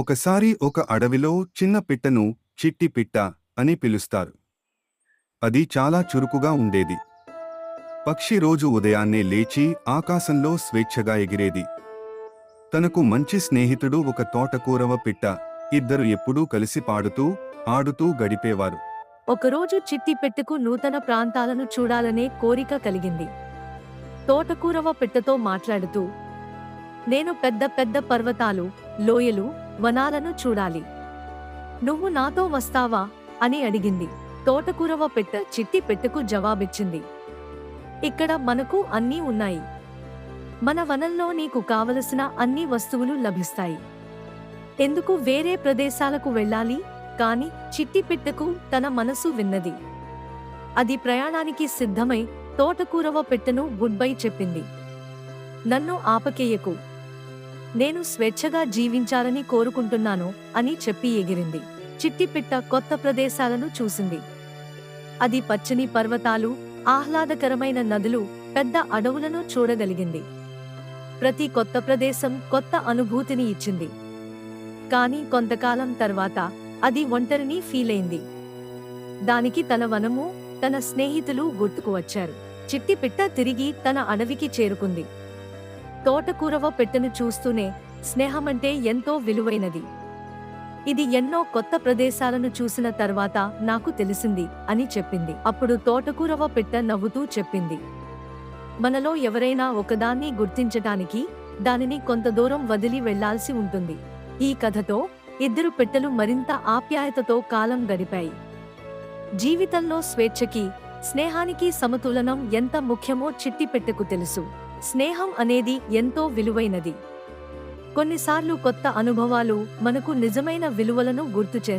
ఒకసారి ఒక అడవిలో చిన్న పిట్టను చిట్టి పిట్ట అని పిలుస్తారు. అది చాలా చురుకుగా ఉండేది. పక్షి రోజు ఉదయాన్నే లేచి ఆకాశంలో స్వేచ్ఛగా ఎగిరేది. తనకు మంచి స్నేహితుడు ఒక తోటకూరవ పిట్ట ఇద్దరు ఎప్పుడూ కలిసి పాడుతూ ఆడుతూ గడిపేవారు. ఒకరోజు చిట్టి పెట్టుకు నూతన ప్రాంతాలను చూడాలనే కోరిక కలిగింది. తోటకూరవ పిట్టతో మాట్లాడుతూ నేను పెద్ద పెద్ద పర్వతాలు లోయలు వనాలను చూడాలి. నువ్వు నాతో వస్తావా? అని అడిగింది. తోటకూరవ పెట్ట చిట్టి పెట్టెకు జవాబిచ్చింది. ఇక్కడ మనకు అన్నీ ఉన్నాయి. మన వనంలో నీకు కావలసిన అన్ని వస్తువులు లభిస్తాయి. ఎందుకు వేరే ప్రదేశాలకు వెళ్ళాలి? కాని చిట్టి పిట్టకు తన మనసు విన్నది. అది ప్రయాణానికి సిద్ధమై తోటకూరవ పెట్టను గుడ్ బై చెప్పింది. నన్ను ఆపకేయకు. నేను స్వేచ్ఛగా జీవించాలని కోరుకుంటున్నాను అని చెప్పి ఎగిరింది. చిట్టిపిట్ట కొత్త ప్రదేశాలను చూసింది. అది పచ్చని పర్వతాలు ఆహ్లాదకరమైన నదులు పెద్ద అడవులను చూడగలిగింది. ప్రతి కొత్త ప్రదేశం కొత్త అనుభూతిని ఇచ్చింది. కానీ కొంతకాలం తర్వాత అది ఒంటరిని ఫీలైంది. దానికి తన వనము తన స్నేహితులు గుర్తుకు వచ్చారు. చిట్టిపిట్ట తిరిగి తన అడవికి చేరుకుంది. తోటకూరవ పెట్టెను చూస్తూనే స్నేహమంటే ఎంతో విలువైనది. ఇది ఎన్నో కొత్త ప్రదేశాలను చూసిన తర్వాత నాకు తెలిసింది అని చెప్పింది. అప్పుడు తోటకూరవ పెట్ట నవ్వుతూ చెప్పింది. మనలో ఎవరైనా ఒకదాన్ని గుర్తించటానికి దానిని కొంత దూరం వదిలి వెళ్ళాల్సి ఉంటుంది. ఈ కథతో ఇద్దరు పెట్టెలు మరింత ఆప్యాయతతో కాలం గడిపాయి. జీవితంలో స్వేచ్ఛకి స్నేహానికి సమతులనం ఎంత ముఖ్యమో చిట్టి పెట్టెకు తెలుసు. స్నేహం అనేది ఎంతో విలువైనది. కొన్నిసార్లు కొత్త అనుభవాలు మనకు నిజమైన విలువలను గుర్తు చేస్తాయి.